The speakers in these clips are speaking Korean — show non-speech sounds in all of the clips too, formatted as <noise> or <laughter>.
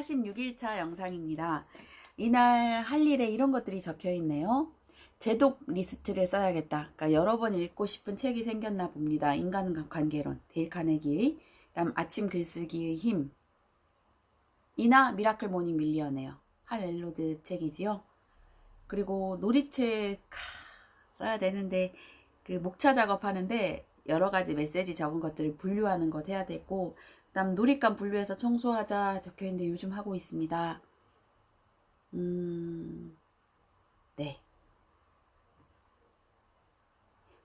46일차 영상입니다. 이날 할 일에 이런 것들이 적혀 있네요. 제독 리스트를 써야겠다. 그러니까 여러 번 읽고 싶은 책이 생겼나 봅니다. 인간관계론, 데일 카네기의, 그다음 아침 글쓰기의 힘, 이나 미라클 모닝 밀리언에요. 할 엘로드 책이지요. 그리고 놀이책 하, 써야 되는데 그 목차 작업하는데 여러 가지 메시지 적은 것들을 분류하는 것 해야 되고 그 다음 놀잇감 분류해서 청소하자 적혀 있는데 요즘 하고 있습니다. 음, 네.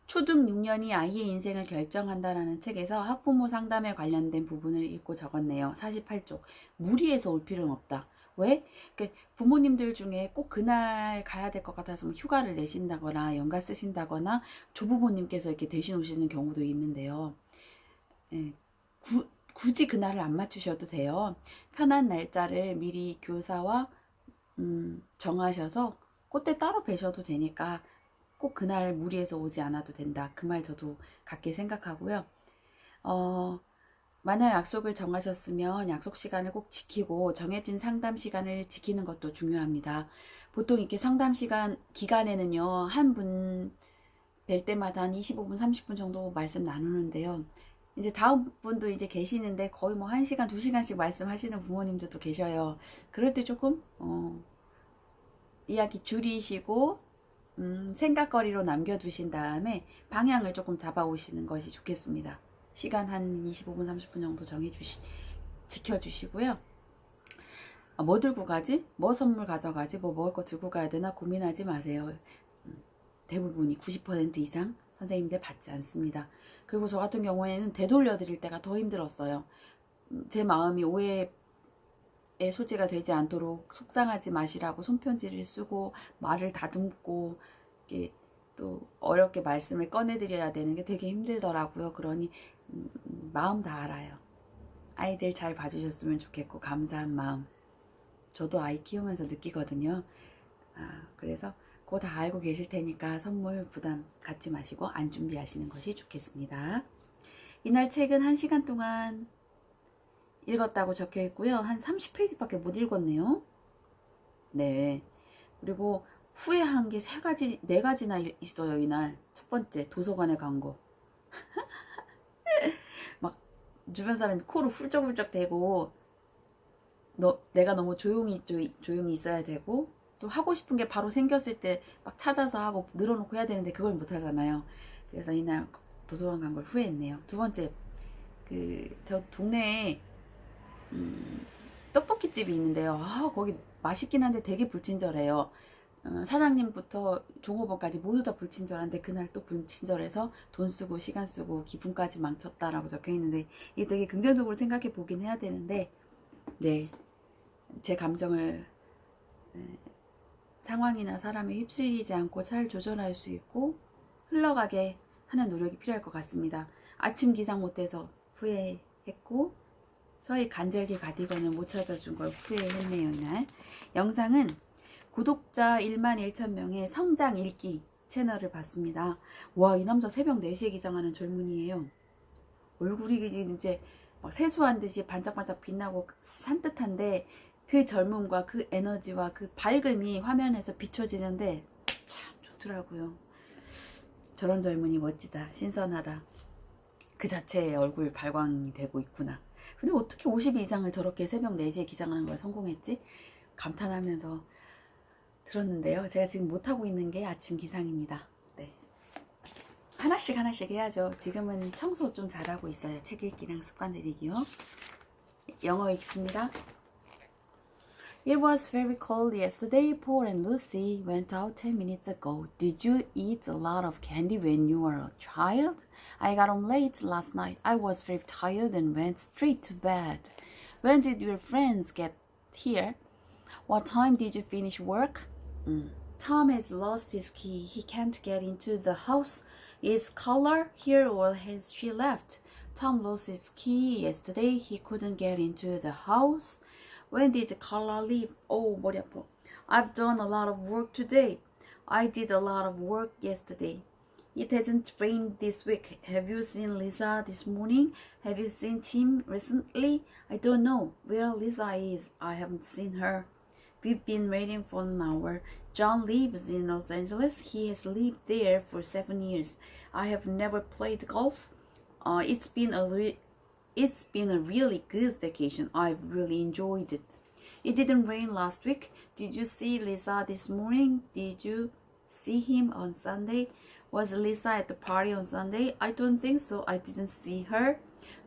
초등 6년이 아이의 인생을 결정한다라는 책에서 학부모 상담에 관련된 부분을 읽고 적었네요. 48쪽. 무리해서 올 필요는 없다. 왜? 그 부모님들 중에 꼭 그날 가야 될 것 같아서 뭐 휴가를 내신다거나 연가 쓰신다거나 조부모님께서 이렇게 대신 오시는 경우도 있는데요. 예, 구, 굳이 그날을 안 맞추셔도 돼요. 편한 날짜를 미리 교사와 음, 정하셔서 그때 따로 뵈셔도 되니까 꼭 그날 무리해서 오지 않아도 된다. 그 말 저도 같게 생각하고요. 어, 만약 약속을 정하셨으면 약속 시간을 꼭 지키고 정해진 상담 시간을 지키는 것도 중요합니다. 보통 이렇게 상담 시간 기간에는요, 한 분 뵐 때마다 한 25분, 30분 정도 말씀 나누는데요. 이제 다음 분도 이제 계시는데 거의 뭐 1시간, 2시간씩 말씀하시는 부모님들도 계셔요. 그럴 때 조금, 어, 이야기 줄이시고, 음, 생각거리로 남겨두신 다음에 방향을 조금 잡아오시는 것이 좋겠습니다. 시간 한 25분, 30분 정도 정해주시, 지켜주시고요. 아, 뭐 들고 가지? 뭐 선물 가져가지? 뭐 먹을 거 들고 가야 되나 고민하지 마세요. 음, 대부분이 90% 이상 선생님들 받지 않습니다. 그리고 저 같은 경우에는 되돌려 드릴 때가 더 힘들었어요. 음, 제 마음이 오해의 소지가 되지 않도록 속상하지 마시라고 손편지를 쓰고 말을 다듬고 이렇게 또 어렵게 말씀을 꺼내드려야 되는 게 되게 힘들더라고요. 그러니 음, 마음 다 알아요. 아이들 잘 봐주셨으면 좋겠고 감사한 마음. 저도 아이 키우면서 느끼거든요. 아, 그래서 그거 다 알고 계실 테니까 선물 부담 갖지 마시고 안 준비하시는 것이 좋겠습니다. 이날 책은 1시간 동안 읽었다고 적혀 있고요. 한 30페이지밖에 못 읽었네요. 네. 그리고 후회한 게 세 가지, 네 가지나 있어요, 이날. 첫 번째, 도서관에 간 거. <laughs> 막, 주변 사람이 코로 훌쩍훌쩍 대고, 너, 내가 너무 조용히, 조, 조용히 있어야 되고, 또 하고 싶은 게 바로 생겼을 때 막 찾아서 하고 늘어놓고 해야 되는데 그걸 못 하잖아요. 그래서 이날 도서관 간 걸 후회했네요. 두 번째, 그, 저 동네에, 음, 떡볶이 집이 있는데요. 아, 거기 맛있긴 한데 되게 불친절해요. 어, 사장님부터 종업원까지 모두 다 불친절한데 그날 또 불친절해서 돈 쓰고 시간 쓰고 기분까지 망쳤다라고 적혀 있는데 이게 되게 긍정적으로 생각해 보긴 해야 되는데 네 제 감정을 네, 상황이나 사람에 휩쓸리지 않고 잘 조절할 수 있고 흘러가게 하는 노력이 필요할 것 같습니다. 아침 기상 못해서 후회했고 서희 간절기 가디건을 못 찾아준 걸 후회했네요 이날 영상은 구독자 1만 1천 명의 성장 읽기 채널을 봤습니다. 와, 이 남자 새벽 4시에 기상하는 젊은이에요. 얼굴이 이제 막 세수한 듯이 반짝반짝 빛나고 산뜻한데 그 젊음과 그 에너지와 그 밝음이 화면에서 비춰지는데 참 좋더라고요. 저런 젊은이 멋지다, 신선하다. 그 자체의 얼굴 발광이 되고 있구나. 근데 어떻게 50 이상을 저렇게 새벽 4시에 기상하는 걸 성공했지? 감탄하면서 들었는데요. 제가 지금 못하고 있는 게 아침 기상입니다. 네. 하나씩 하나씩 해야죠. 지금은 청소 좀 잘하고 있어요. 책 읽기랑 습관 들이기요. 영어 읽습니다. It was very cold yesterday. Paul and Lucy went out 10 minutes ago. Did you eat a lot of candy when you were a child? I got home late last night. I was very tired and went straight to bed. When did your friends get here? What time did you finish work? Mm. Tom has lost his key. He can't get into the house. Is Carla here or has she left? Tom lost his key yesterday. He couldn't get into the house. When did Carla leave? Oh, 머리 아파. I've done a lot of work today. I did a lot of work yesterday. It hasn't rained this week. Have you seen Lisa this morning? Have you seen Tim recently? I don't know where Lisa is. I haven't seen her. We've been waiting for an hour. John lives in Los Angeles. He has lived there for seven years. I have never played golf. Uh, it's been a re- it's been a really good vacation. I've really enjoyed it. It didn't rain last week. Did you see Lisa this morning? Did you see him on Sunday? Was Lisa at the party on Sunday? I don't think so. I didn't see her.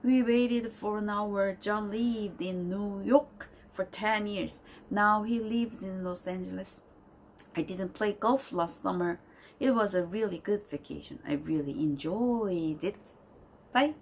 We waited for an hour. John lived in New York for 10 years. Now he lives in Los Angeles. I didn't play golf last summer. It was a really good vacation. I really enjoyed it. Bye.